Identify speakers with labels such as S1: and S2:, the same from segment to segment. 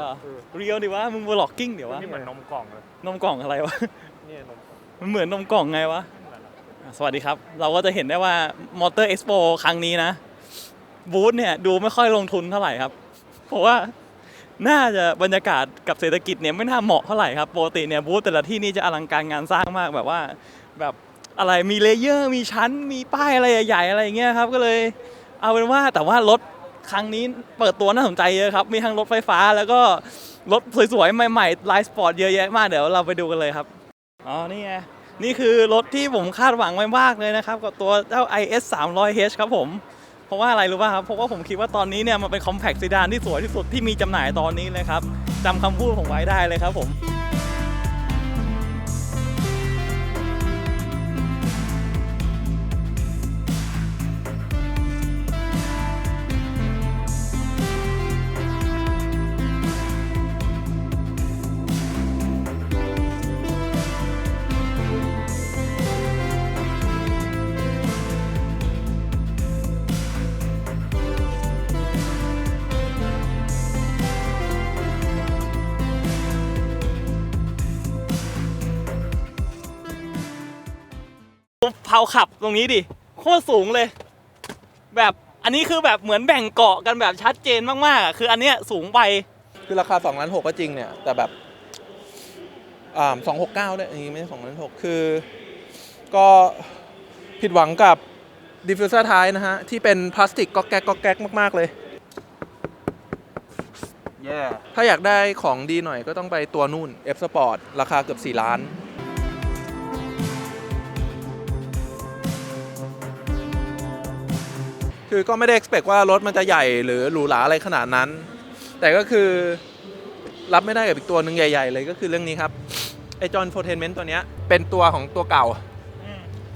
S1: เหรอ
S2: เออ
S1: เรียวดิวะมึงบล็อกกิ้งเดี๋ยววะ
S2: นี่เหมือนนมกล่องเลย
S1: นมกล่องอะไรวะ
S2: นี่นม
S1: มันเหมือนนมกล่องไงวะอะสวัสดีครับ เราก็จะเห็นได้ว่ามอเตอร์เอ็กซ์โปครั้งนี้นะบูธเนี่ยดูไม่ค่อยลงทุนเท่าไหร่ครับ เพราะว่าน่าจะบรรยากาศกับเศรษฐกิจเนี่ยไม่น่าเหมาะเท่าไหร่ครับปกติเนี่ยบูธแต่ละที่นี่จะอลังการงานสร้างมากแบบว่าแบบอะไรมีเลเยอร์มีชั้นมีป้ายอะไรใหญ่ๆอะไรอย่างเงี้ยครับก็เลยเอาเป็นว่าแต่ว่ารถ ครั้งนี้เปิดตัวน่าสนใจเยอะครับ มีทั้งรถไฟฟ้าแล้วก็รถสวยๆ ใหม่ๆไลฟ์สปอร์ตเยอะแยะมากเดี๋ยวเราไปดูกันเลยครับ อ๋อ นี่ไง นี่คือรถที่ผมคาดหวังไว้มากเลยนะครับ กับตัวเจ้า IS 300H ครับผม เพราะว่าอะไรรู้ป่ะครับ เพราะว่าผมคิดว่าตอนนี้เนี่ยมันเป็นคอมแพคซีดานที่สวยที่สุดที่มีจำหน่ายตอนนี้เลยครับจำคำพูดผมไว้ได้เลยครับผม เผาขับตรงนี้ดิโคตรสูงเลย แบบอันนี้คือแบบเหมือนแบ่งเกาะกันแบบชัดเจนมากๆอะคืออันเนี้ยสูงไป
S3: คือราคา2ล้านหกก็จริงเนี่ย แต่แบบอ่าสองหกเก้าด้วยอันนี้ไม่ใช่สองล้านหกคือ ก็ผิดหวังกับดิฟฟิวเซอร์ท้ายนะฮะ ที่เป็นพลาสติกก็แก๊กก็แก๊กมาก ๆ เลย
S2: แย่
S3: ถ้าอยากได้ของดีหน่อยก็ต้องไปตัวนู่น F Sport ราคาเกือบ 4 ล้าน คือก็ไม่ได้ expect ว่ารถมันจะใหญ่หรือหรูหราอะไรขนาดนั้น แต่ก็คือรับไม่ได้กับอีกตัวหนึ่งใหญ่ ๆ เลยก็คือเรื่องนี้ครับไอจอ n โฟเทนเมนต์ตัวเนี้ยเป็นตัวของตัวเก่า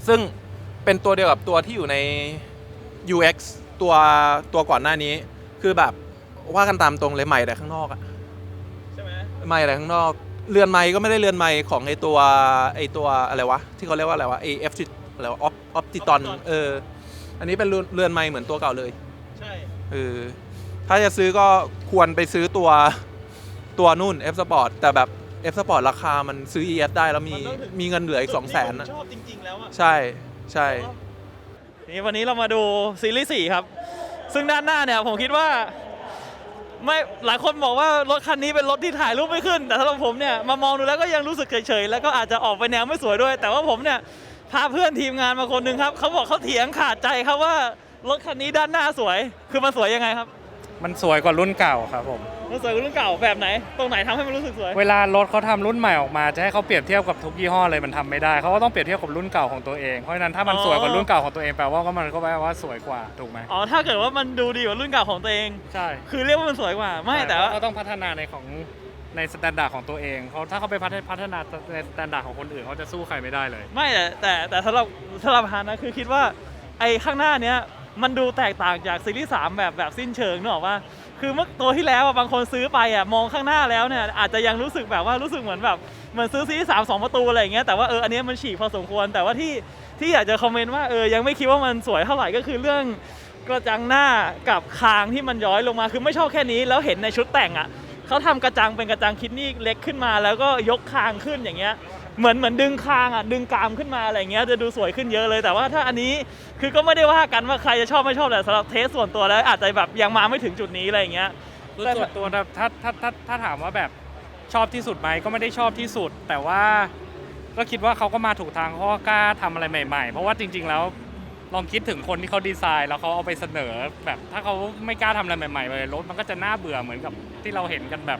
S3: ซึ่งเป็นตัวเดียวกับตัวที่อยู่ใน UX ตัวตัวก่อนหน้านี้ คือแบบว่ากันตามตรงเลยใหม่แต่ข้างนอกอะ
S1: ใช่ไหม
S3: ใหม่แต่ข้างนอกเรือนไม้ก็ไม่ได้เรือนไม้ของไอตัวไอตัวอะไรวะที่เขาเรียกว่าอะไรวะไอเอฟอะไรวะออฟออฟติตอน
S1: Optiton
S3: เออ อันนี้เป็นเรือนเรือนไม้เหมือนตัวเก่าเลย
S1: ใช่
S3: เออถ้าจะซื้อก็ควรไปซื้อตัวตัวนู่น F Sport แต่แบบ F Sport ราคามันซื้อ ES ได้แล้วมี
S1: มันต้องถึง
S3: มีเงินเหลืออีก2 0 0 0 0น
S1: จุดที่ผมชอบจริงๆแล้วอะ
S3: ใช่ใช่
S1: นี่วันนี้เรามาดูซีรีส์4ครับ ซึ่งด้านหน้าเนี่ยผมคิดว่าไม่หลายคนบอกว่ารถคันนี้เป็นรถที่ถ่ายรูปไม่ขึ้น แต่สำหรับผมเนี่ยมามองดูแล้วก็ยังรู้สึกเฉยๆแล้วก็อาจจะออกไปแนวไม่สวยด้วย แต่ว่าผมเนี่ย พาเพื่อนทีมงานมาคนหนึ่งครับเขาบอกเขาเถียงขาดใจครับว่ารถคันนี้ด้านหน้าสวย คือมันสวยยังไงครับ
S2: มันสวยกว่ารุ่นเก่าครับผม
S1: มันสวยกว่ารุ่นเก่าแบบไหน ตรงไหนทำให้มันรู้สึกสวย
S2: เวลารถเขาทำรุ่นใหม่ออกมาจะให้เขาเปรียบเทียบกับทุกยี่ห้อเลยมันทำไม่ได้เขาก็ต้องเปรียบเทียบกับรุ่นเก่าของตัวเอง เพราะฉะนั้นถ้ามัน
S1: อ๋อ
S2: สวยกว่ารุ่นเก่าของตัวเองแปลว่าก็มันก็แปลว่าสวยกว่าถูกไหม
S1: อ๋อถ้าเกิดว่ามันดูดีกว่ารุ่นเก่าของตัวเอง
S2: ใช่
S1: คือเรียกว่ามันสวยกว่า ไม่แต่ว่า
S2: เขาต้องพัฒนาในของ ในสแตนดาร์ดของตัวเองเขาถ้าเขาไปพัฒนาในสแตนดาร์ดของคนอื่นเขาจะสู้ใครไม่ได้เลย
S1: ไม่แต่แต่แต่สำหรับสำหรับฮานะคือคิดว่าไอ้ข้างหน้าเนี้ยมันดูแตกต่างจากซีรีส์3แบบแบบสิ้นเชิงนึกออกว่าคือเมื่อตัวที่แล้วอะบางคนซื้อไปอะมองข้างหน้าแล้วเนี่ยอาจจะยังรู้สึกแบบว่ารู้สึกเหมือนแบบเหมือนซื้อซีรีส์สามสองประตูอะไรอย่างเงี้ยแต่ว่าเอออันเนี้ยมันฉีกพอสมควรแต่ว่าที่ที่อยากจะคอมเมนต์ว่าเออยังไม่คิดว่ามันสวยเท่าไหร่ก็คือเรื่องกระจังหน้ากับคางที่มันย้อยลงมาคือไม่ชอบแค่นี้แล้วเห็นในชุดแต่งอะ เขาทำกระจังเป็นกระจังคิดนี่เล็กขึ้นมา แล้วก็ยกคางขึ้นอย่างเงี้ยเหมือนเหมือนดึงคางอะดึงกรามขึ้นมาอะไรเงี้ยจะดูสวยขึ้นเยอะเลย แต่ว่าถ้าอันนี้คือก็ไม่ได้ว่ากันว่าใครจะชอบไม่ชอบแต่สำหรับเทสส่วนตัวแล้วอาจจะแบบยังมาไม่ถึงจุดนี้อะไรเงี้ย
S2: โดยส่วนตัวถ้าถ้าถ้าถ้าถามว่าแบบชอบที่สุดไหมก็ไม่ได้ชอบที่สุด แต่ว่าก็คิดว่าเขาก็มาถูกทางเขาก็กล้าทำอะไรใหม่ ๆ เพราะว่าจริง ๆ แล้ว ลองคิดถึงคนที่เขาดีไซน์แล้วเขาเอาไปเสนอ แบบถ้าเขาไม่กล้าทำอะไรใหม่ๆเลยรถมันก็จะน่าเบื่อเหมือนกับที่เราเห็นกันแบบ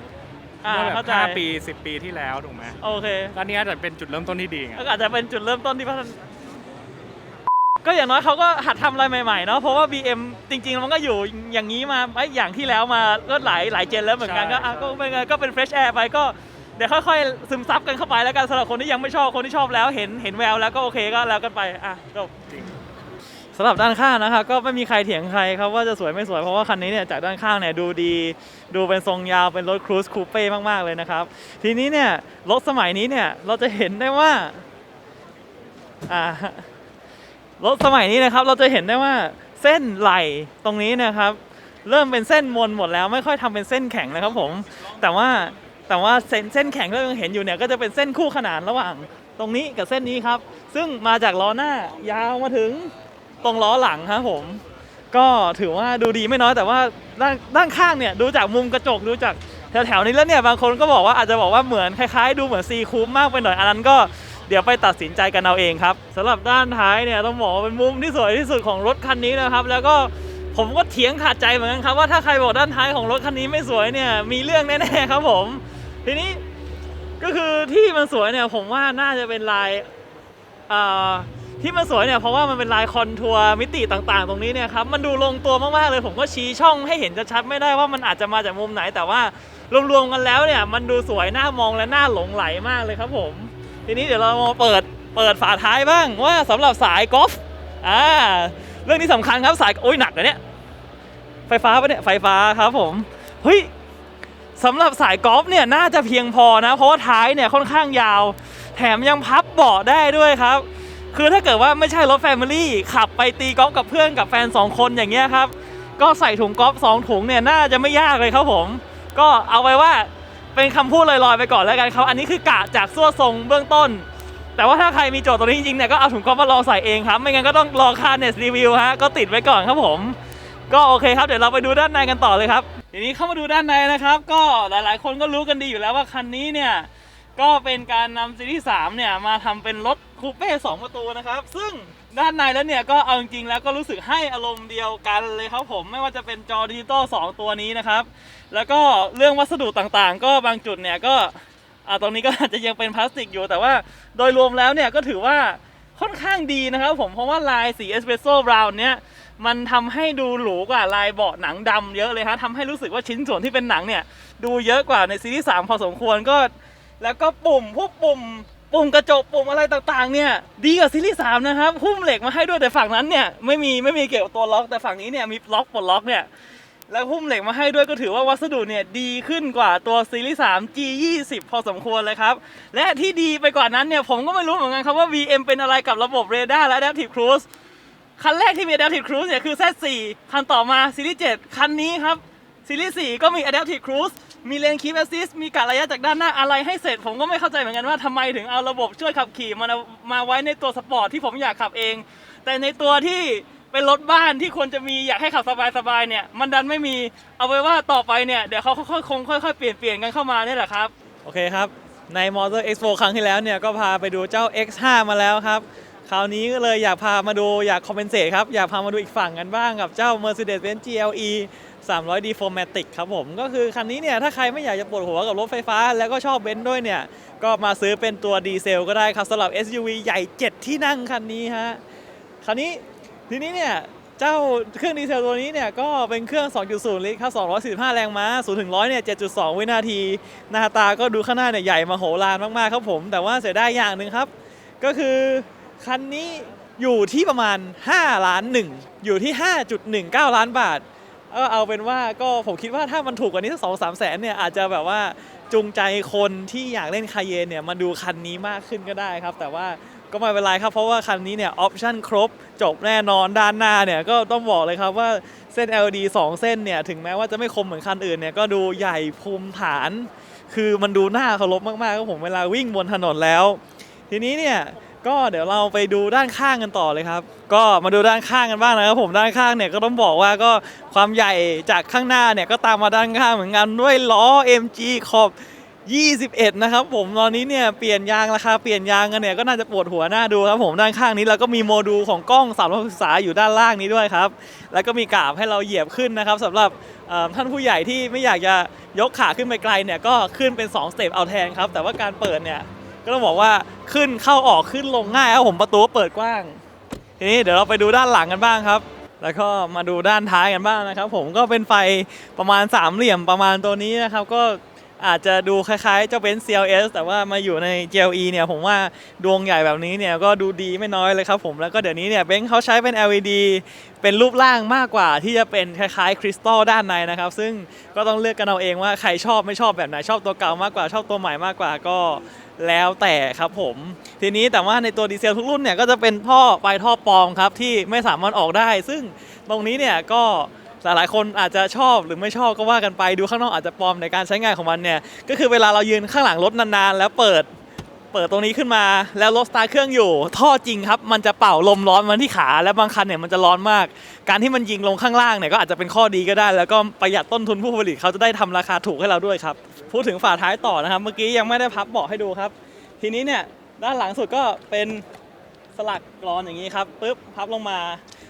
S1: อ่า
S2: เมื่อแบ
S1: เข้า
S2: บ
S1: ใจ
S2: ห้าปีสิบปีที่แล้วถูกไหม
S1: โอเค
S2: ก็อันนี้อาจจะเป็นจุดเริ่มต้นที่ดีไง
S1: ก็อาจจะเป็นจุดเริ่มต้นที่พัฒนาก็อย่างน้อยเขาก็หัดทำอะไรใหม่ๆเนาะเพราะว่า BM จริงๆ มันก็อยู่อย่างนี้มาไอ้อย่างที่แล้วมาก็หลายหลายเจนแล้วเหมือนกันก็อะก็เป็นไงก็เป็น fresh air ไปก็เดี๋ยวค่อยๆ ซึมซับกันเข้าไปแล้วกันสำหรับคนที่ยังไม่ชอบคนที่ชอบแล้วเห็นเห็นแววแล้วก็โอเคก็แล้วกันไปอะจบ
S2: จริง
S1: สำหรับด้านข้างนะครับก็ไม่มีใครเถียงใครครับว่าจะสวยไม่สวยเพราะว่าคันนี้เนี่ยจากด้านข้างเนี่ยดูดีดูเป็นทรงยาวเป็นรถครูซคูเป้มากๆเลยนะครับ ทีนี้เนี่ยรถสมัยนี้เนี่ยเราจะเห็นได้ว่าอ่ารถสมัยนี้นะครับเราจะเห็นได้ว่าเส้นไหลตรงนี้นะครับ เริ่มเป็นเส้นมนหมดแล้วไม่ค่อยทำเป็นเส้นแข็งนะครับผม แต่ว่าแต่ว่าเส้นเส้นแข็งที่เรายังเห็นอยู่เนี่ยก็จะเป็นเส้นคู่ขนานระหว่าง ตรงนี้กับเส้นนี้ครับ ซึ่งมาจากล้อหน้ายาวมาถึง ตรงล้อหลังครับผม ก็ถือว่าดูดีไม่น้อยแต่ว่าด้านด้านข้างเนี่ยดูจากมุมกระจกดูจากแถวๆนี้แล้วเนี่ยบางคนก็บอกว่าอาจจะบอกว่าเหมือนคล้ายๆ ดูเหมือนซีคูปมากไปหน่อยอันนั้นก็เดี๋ยวไปตัดสินใจกันเอาเองครับสำหรับด้านท้ายเนี่ยต้องบอกว่าเป็นมุมที่สวยที่สุดของรถคันนี้นะครับ แล้วก็ผมก็เถียงขาดใจเหมือนกันครับว่าถ้าใครบอกด้านท้ายของรถคันนี้ไม่สวยเนี่ยมีเรื่องแน่ๆครับผม ทีนี้ก็คือที่มันสวยเนี่ยผมว่าน่าจะเป็นลายอ่า ที่มันสวยเนี่ยเพราะว่ามันเป็นลายคอนทัวร์มิติต่างๆ ตรงนี้เนี่ยครับมันดูลงตัวมากๆเลย ผมก็ชี้ช่องให้เห็นชัดๆไม่ได้ว่ามันอาจจะมาจากมุมไหนแต่ว่ารวมๆกันแล้วเนี่ยมันดูสวยน่ามองและน่าหลงไหลมากเลยครับผม ทีนี้เดี๋ยวเรามาเปิดเปิดฝาท้ายบ้างว่าสำหรับสายกอล์ฟอ่าเรื่องนี้สำคัญครับสายโอ้ยหนักนะเนี่ยไฟฟ้าปะเนี่ยไฟฟ้าครับผมเฮ้ยสำหรับสายกอล์ฟเนี่ยน่าจะเพียงพอนะ เพราะว่าท้ายเนี่ยค่อนข้างยาว แถมยังพับเบาะได้ด้วยครับ คือถ้าเกิดว่าไม่ใช่รถแฟมิลี่ขับไปตีกอล์ฟกับเพื่อนกับแฟน 2 คนอย่างเงี้ยครับ ก็ใส่ถุงกอล์ฟ2ถุงเนี่ยน่าจะไม่ยากเลยครับผม ก็เอาไว้ว่าเป็นคำพูดลอยๆไปก่อนแล้วกันครับ อันนี้คือกะจากซั่วทรงเบื้องต้น แต่ว่าถ้าใครมีโจทย์ตัวนี้จริงๆเนี่ยก็เอาถุงกอล์ฟมาลองใส่เองครับ ไม่งั้นก็ต้องรอคาเน็ตรีวิวฮะก็ติดไว้ก่อนครับผม ก็โอเคครับเดี๋ยวเราไปดูด้านในกันต่อเลยครับทีนี้เข้ามาดูด้านในนะครับ ก็หลายๆ คนก็รู้กันดีอยู่แล้วว่าคันนี้เนี่ย ก็เป็นการนำซีรีส์3เนี่ยมาทำเป็นรถคูเป้2ประตูนะครับ ซึ่งด้านในแล้วเนี่ยก็เอาจริงๆแล้วก็รู้สึกให้อารมณ์เดียวกันเลยครับผมไม่ว่าจะเป็นจอดิจิตอล2ตัวนี้นะครับ แล้วก็เรื่องวัสดุต่างๆ ก็บางจุดเนี่ยก็อ่าตรงนี้ก็อาจจะยังเป็นพลาสติกอยู่ แต่ว่าโดยรวมแล้วเนี่ยก็ถือว่าค่อนข้างดีนะครับผมเพราะว่าลายสีเอสเปรสโซ่บราวน์เนี่ยมันทำให้ดูหรูกว่าลายเบาะหนังดำเยอะเลยฮะทำให้รู้สึกว่าชิ้นส่วนที่เป็นหนังเนี่ยดูเยอะกว่าในซีรีส์3พอสมควรก็ แล้วก็ปุ่มพวกปุ่ม ปุ่มกระจกปุ่มอะไรต่างๆเนี่ยดีกว่าซีรีส์3นะครับหุ้มเหล็กมาให้ด้วยแต่ฝั่งนั้นเนี่ยไม่มีไม่มีเกี่ยวกับตัวล็อกแต่ฝั่งนี้เนี่ยมีล็อกปลดล็อกเนี่ยแล้วหุ้มเหล็กมาให้ด้วยก็ถือว่าวัสดุเนี่ยดีขึ้นกว่าตัวซีรีส์3 G20 พอสมควรเลยครับ และที่ดีไปกว่านั้นเนี่ยผมก็ไม่รู้เหมือนกันครับว่า VM เป็นอะไรกับระบบเรดาร์และ Adaptive Cruise คันแรกที่มี Adaptive Cruise เนี่ยคือ Z4 คันต่อมาซีรีส์7คันนี้ครับซีรีส์4ก็มี Adaptive Cruise มี Lane Keep Assist มีกะระยะจากด้านหน้าอะไรให้เสร็จ ผมก็ไม่เข้าใจเหมือนกันว่าทำไมถึงเอาระบบช่วยขับขี่มามาไว้ในตัวสปอร์ตที่ผมอยากขับเอง แต่ในตัวที่เป็นรถบ้านที่ควรจะมีอยากให้ขับสบายๆเนี่ย มันดันไม่มีเอาไว้ว่าต่อไปเนี่ย เดี๋ยวเขาค่อยๆคงค่อยๆเปลี่ยนเปลี่ยนกันเข้ามาเนี่ยแหละครับ โอเคครับ ใน Motor Expo ครั้งที่แล้วเนี่ยก็พาไปดูเจ้า X5 มาแล้วครับ คราวนี้ก็เลยอยากพามาดูอยากคอมเพนเซตครับ อยากพามาดูอีกฝั่งกันบ้างกับเจ้า Mercedes-Benz GLE 300D 4matic ครับผม ก็คือคันนี้เนี่ยถ้าใครไม่อยากจะปวดหัวกับรถไฟฟ้า แล้วก็ชอบเบนซ์ด้วยเนี่ย ก็มาซื้อเป็นตัวดีเซลก็ได้ครับสำหรับ SUV ใหญ่ 7 ที่นั่งคันนี้ฮะคราวนี้ทีนี้เนี่ยเจ้าเครื่องดีเซลตัวนี้เนี่ยก็เป็นเครื่อง 2.0 ลิตรครับ 245 แรงม้า 0 ถึง 100 เนี่ย 7.2 วินาที หน้าตาก็ดูข้างหน้าเนี่ยใหญ่มาโหฬารมาก ๆ ครับผม แต่ว่าเสียดายอย่างหนึ่งครับ ก็คือคันนี้อยู่ที่ประมาณ 5 ล้านหนึ่งอยู่ที่ 5.19 ล้านบาท เออเอาเป็นว่าก็ผมคิดว่าถ้ามันถูกกว่านี้สักสองสามแสนเนี่ยอาจจะแบบว่าจูงใจคนที่อยากเล่นคาเยนเนี่ยมาดูคันนี้มากขึ้นก็ได้ครับ แต่ว่าก็ไม่เป็นไรครับ เพราะว่าคันนี้เนี่ยออปชั่นครบจบแน่นอนด้านหน้าเนี่ยก็ต้องบอกเลยครับว่าเส้น LED 2 เส้นเนี่ยถึงแม้ว่าจะไม่คมเหมือนคันอื่นเนี่ยก็ดูใหญ่ภูมิฐาน คือมันดูน่าเคารพมากๆครับผมเวลาวิ่งบนถนนแล้ว ทีนี้เนี่ย ก็เดี๋ยวเราไปดูด้านข้างกันต่อเลยครับ ก็มาดูด้านข้างกันบ้างนะครับผมด้านข้างเนี่ยก็ต้องบอกว่าก็ความใหญ่จากข้างหน้าเนี่ยก็ตามมาด้านข้างเหมือนกันด้วยล้อ MG ขอบ21 นะครับผมตอนนี้เนี่ยเปลี่ยนยางราคาเปลี่ยนยางกันเนี่ยก็น่าจะปวดหัวหน้าดูครับผมด้านข้างนี้เราก็มีโมดูลของกล้อง360องศาอยู่ด้านล่างนี้ด้วยครับ แล้วก็มีกราบให้เราเหยียบขึ้นนะครับสำหรับท่านผู้ใหญ่ที่ไม่อยากจะยกขาขึ้นไปไกลเนี่ยก็ขึ้นเป็น2สเต็ปเอาแทนครับแต่ว่าการเปิดเนี่ย ก็ต้องบอกว่าขึ้นเข้าออกขึ้นลงง่ายครับผมประตูเปิดกว้าง ทีนี้เดี๋ยวเราไปดูด้านหลังกันบ้างครับ แล้วก็มาดูด้านท้ายกันบ้างนะครับ ผมก็เป็นไฟประมาณสามเหลี่ยมประมาณตัวนี้นะครับ ก็อาจจะดูคล้ายๆเจ้าเบนซ์ CLS แต่ว่ามาอยู่ใน GLE เนี่ยผมว่าดวงใหญ่แบบนี้เนี่ยก็ดูดีไม่น้อยเลยครับผมแล้วก็เดี๋ยวนี้เนี่ยเบนซ์เขาใช้เป็น LED เป็นรูปร่างมากกว่าที่จะเป็นคล้ายๆ คริสตัลด้านในนะครับ ซึ่งก็ต้องเลือกกันเอาเองว่าใครชอบไม่ชอบแบบไหนชอบตัวเก่ามากกว่าชอบตัวใหม่มากกว่าก็ แล้วแต่ครับผม ทีนี้แต่ว่าในตัวดีเซลทุกรุ่นเนี่ยก็จะเป็นท่อปลายท่อปลอมครับที่ไม่สามารถออกได้ ซึ่งตรงนี้เนี่ยก็หลายๆคนอาจจะชอบหรือไม่ชอบก็ว่ากันไปดูข้างนอกอาจจะปลอมในการใช้งานของมันเนี่ยก็คือเวลาเรายืนข้างหลังรถนานๆ แล้วเปิดเปิดตรงนี้ขึ้นมา แล้วรถสตาร์ทเครื่องอยู่ ท่อจริงครับ มันจะเป่าลมร้อนมาที่ขา และบางคันเนี่ยมันจะร้อนมาก การที่มันยิงลงข้างล่างเนี่ยก็อาจจะเป็นข้อดีก็ได้ แล้วก็ประหยัดต้นทุนผู้ผลิตเขาจะได้ทำราคาถูกให้เราด้วยครับ พูดถึงฝาท้ายต่อนะครับ เมื่อกี้ยังไม่ได้พับเบาะให้ดูครับ ทีนี้เนี่ยด้านหลังสุดก็เป็นสลักกรอนอย่างนี้ครับปุ๊บพับลงมา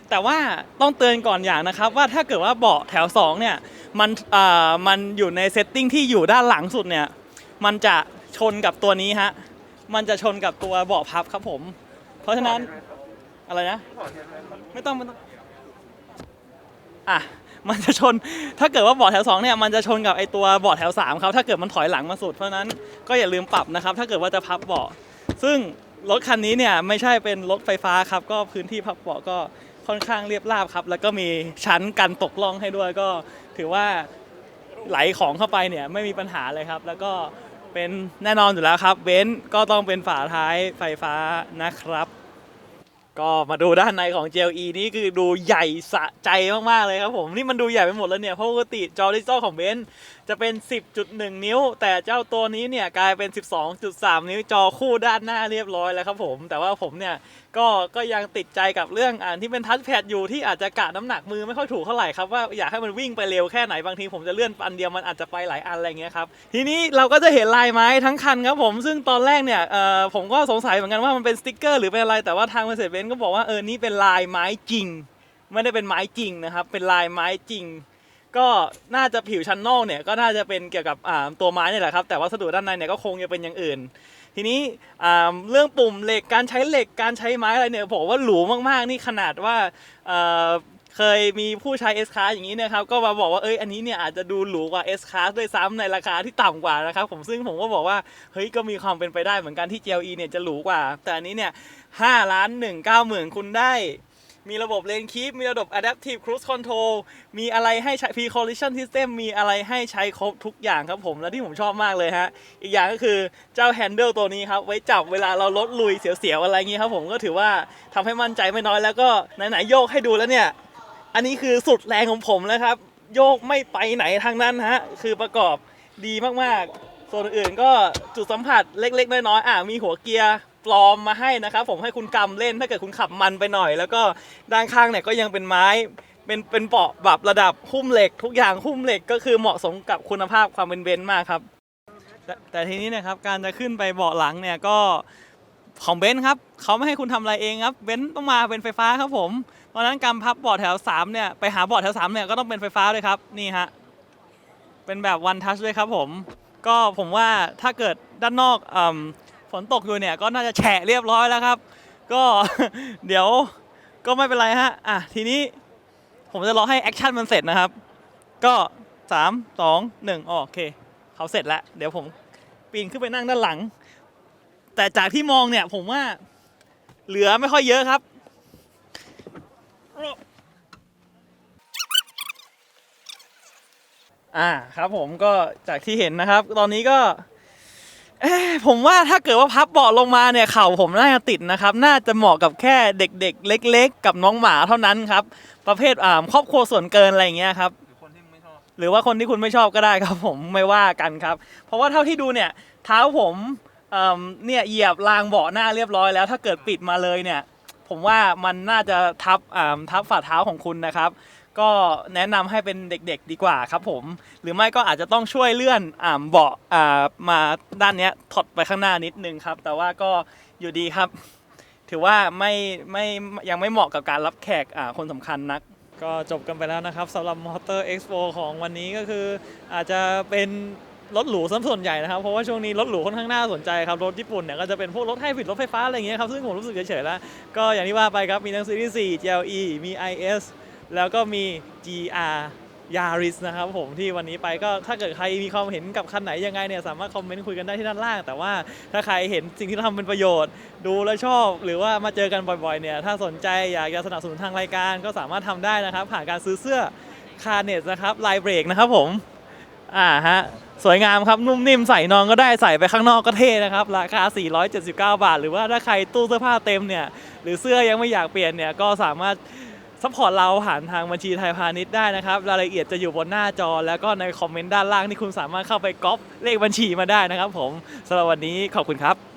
S1: แต่ว่าต้องเตือนก่อนอย่างนะครับ ว่าถ้าเกิดว่าเบาะแถวสองเนี่ยมันอ่ามันอยู่ในเซตติ้งที่อยู่ด้านหลังสุดเนี่ยมันจะชนกับตัวนี้ฮะมันจะชนกับตัวเบาะพับครับผม เพราะฉะนั้นอะไรนะ ไม่ต้องไม่ต้องอะ มันจะชน ถ้าเกิดว่าเบาะแถวสองเนี่ยมันจะชนกับไอตัวเบาะแถวสามครับถ้าเกิดมันถอยหลังมาสุดเพราะฉะนั้นก็อย่าลืมปรับนะครับ ถ้าเกิดว่าจะพับเบาะซึ่งรถคันนี้เนี่ยไม่ใช่เป็นรถไฟฟ้าครับ ก็พื้นที่พับเบาะก็ค่อนข้างเรียบราบครับ แล้วก็มีชั้นกันตกล่องให้ด้วยก็ถือว่าไหลของเข้าไปเนี่ยไม่มีปัญหาเลยครับ แล้วก็เป็นแน่นอนอยู่แล้วครับเบนซ์ก็ต้องเป็นฝาท้ายไฟฟ้านะครับ ก็มาดูด้านในของ JLE นี่คือดูใหญ่สะใจมาก ๆ เลยครับผม นี่มันดูใหญ่ไปหมดแล้วเนี่ย เพราะปกติจอดิจิตอลของเบนซ์ จะเป็น 10.1 นิ้ว แต่เจ้าตัวนี้เนี่ยกลายเป็น 12.3 นิ้วจอคู่ด้านหน้าเรียบร้อยแล้วครับผม แต่ว่าผมเนี่ยก็ก็ยังติดใจกับเรื่องอ่านที่เป็นทัชแพดอยู่ที่อาจจะกะน้ำหนักมือไม่ค่อยถูกเท่าไหร่ครับว่าอยากให้มันวิ่งไปเร็วแค่ไหนบางทีผมจะเลื่อนอันเดียวมันอาจจะไปหลายอันอะไรเงี้ยครับทีนี้เราก็จะเห็นลายไม้ทั้งคันครับผมซึ่งตอนแรกเนี่ยเอ่อผมก็สงสัยเหมือนกันว่ามันเป็นสติกเกอร์หรือเป็นอะไรแต่ว่าทาง Mercedes ก็บอกว่าเออนี่เป็นลายไม้จริง ไม่ได้เป็นไม้จริงนะครับเป็นลายไม้จริง ก็น่าจะผิวชั้นนอกเนี่ยก็น่าจะเป็นเกี่ยวกับอ่าตัวไม้นี่แหละครับ แต่วัสดุด้านในเนี่ยก็คงจะเป็นอย่างอื่น ทีนี้อ่าเรื่องปุ่มเหล็กการใช้เหล็กการใช้ไม้อะไรเนี่ยผมว่าหรูมากๆนี่ขนาดว่าเอ่อเคยมีผู้ใช้ S Class อย่างนี้นะครับ ก็มาบอกว่าเอ้ยอันนี้เนี่ยอาจจะดูหรูกว่า S Class ด้วยซ้ำในราคาที่ต่ำกว่านะครับ ผมซึ่งผมก็บอกว่าเฮ้ยก็มีความเป็นไปได้เหมือนกันที่ GLE เนี่ยจะหรูกว่า แต่อันนี้เนี่ย5ล้าน1 9หมื่นคุณได้ มีระบบเลนคีปมีระบบ adaptive cruise control มีอะไรให้ใช้ pre collision system มีอะไรให้ใช้ครบทุกอย่างครับผม และที่ผมชอบมากเลยฮะ อีกอย่างก็คือเจ้า handle ตัวนี้ครับ ไว้จับเวลาเราลดลุยเสียวๆอะไรเงี้ยครับผมก็ถือว่าทำให้มั่นใจไม่น้อยแล้วก็ไหนๆโยกให้ดูแล้วเนี่ย อันนี้คือสุดแรงของผมแล้วครับ โยกไม่ไปไหนทางนั้นฮะ คือประกอบดีมากๆ ส่วนอื่นก็จุดสัมผัสเล็ก ๆ น้อยๆอะมีหัวเกียร์ ปลอมมาให้นะครับ ผมให้คุณกำเล่นถ้าเกิดคุณขับมันไปหน่อย แล้วก็ด้านข้างเนี่ยก็ยังเป็นไม้เป็นเป็นเบาะแบบระดับหุ้มเหล็ก ทุกอย่างหุ้มเหล็กก็คือเหมาะสมกับคุณภาพความเป็นเบนซ์มากครับแต่แต่ทีนี้นะครับการจะขึ้นไปเบาะหลังเนี่ยก็ของเบนซ์ครับเขาไม่ให้คุณทำอะไรเองครับเบนซ์ต้องมาเป็นไฟฟ้าครับผมเพราะฉะนั้นการพับเบาะแถว3เนี่ยไปหาเบาะแถว3เนี่ยก็ต้องเป็นไฟฟ้าด้วยครับนี่ฮะเป็นแบบ one touch ด้วยครับผมก็ผมว่าถ้าเกิดด้านนอกอ นตกอยู่เนี่ยก็น่าจะแฉะเรียบร้อยแล้วครับ ก็ เดี๋ยวก็ไม่เป็นไรฮะอะทีนี้ผมจะรอให้แอคชั่นมันเสร็จนะครับ ก็3 2 1อ๋อโอเคเขาเสร็จแล้ว เดี๋ยวผมปีนขึ้นไปนั่งด้านหลัง แต่จากที่มองเนี่ยผมว่าเหลือไม่ค่อยเยอะครับอ่าครับผมก็จากที่เห็นนะครับ ตอนนี้ก็ ผมว่าถ้าเกิดว่าพับเบาะลงมาเนี่ยเข่าผมน่าจะติดนะครับ น่าจะเหมาะกับแค่เด็กๆ เล็ก ๆ กับน้องหมาเท่านั้นครับ ประเภทอ่าครอบครัวส่วนเกินอะไรอย่างเงี้ยครับ หรือ
S3: คนที่ไม่ชอบ
S1: หรือว่าคนที่คุณไม่ชอบก็ได้ครับ ผมไม่ว่ากันครับ เพราะว่าเท่าที่ดูเนี่ย เท้าผมเอิ่มเนี่ยเหยียบรางเบาะหน้าเรียบร้อยแล้ว ถ้าเกิดปิดมาเลยเนี่ย ผมว่ามันน่าจะทับอ่าทับฝ่าเท้าของคุณนะครับ ก็แนะนำให้เป็นเด็กๆดีกว่าครับผม หรือไม่ก็อาจจะต้องช่วยเลื่อนอ่าเบาะอ่ามาด้านเนี้ยถอดไปข้างหน้านิดนึงครับ แต่ว่าก็อยู่ดีครับ ถือว่าไม่ไม่ยังไม่เหมาะกับการรับแขกอ่าคนสำคัญนัก ก็จบกันไปแล้วนะครับสำหรับ Motor Expo ของวันนี้ก็คืออาจจะเป็นรถหรูซะส่วนใหญ่นะครับ เพราะว่าช่วงนี้รถหรูค่อนข้างน่าสนใจครับ รถญี่ปุ่นเนี่ยก็จะเป็นพวกรถไฮบริดรถไฟฟ้าอะไรอย่างเงี้ยครับ ซึ่งผมรู้สึกเฉยๆแล้ว ก็อย่างที่ว่าไปครับ มีทั้งซีรีส์4 GLE มี IS แล้วก็มี GR Yaris นะครับผมที่วันนี้ไปก็ถ้าเกิดใครมีความเห็นกับคันไหนยังไงเนี่ยสามารถคอมเมนต์คุยกันได้ที่ด้านล่าง แต่ว่าถ้าใครเห็นสิ่งที่เราทำเป็นประโยชน์ ดูแลวชอบ หรือว่ามาเจอกันบ่อยๆเนี่ยถ้าสนใจอยากจะสนับสนุนทางรายการก็สามารถทำได้นะครับ ผ่านการซื้อเสื้อคาเนตนะครับลายเบรกนะครับผมอ่าฮะสวยงามครับนุ่มนิ่มใส่นอนก็ได้ใส่ไปข้างนอกก็เท่นะครับราคา 479 บาท หรือว่าถ้าใครตู้เสื้อผ้าเต็มเนี่ยหรือเสื้อยังไม่อยากเปลี่ยนเนี่ยก็สามารถ ซัพพอร์ตเราผ่านทางบัญชีไทยพาณิชย์ได้นะครับ รายละเอียดจะอยู่บนหน้าจอ แล้วก็ในคอมเมนต์ด้านล่างที่คุณสามารถเข้าไปก๊อปเลขบัญชีมาได้นะครับผมสำหรับวันนี้ขอบคุณครับ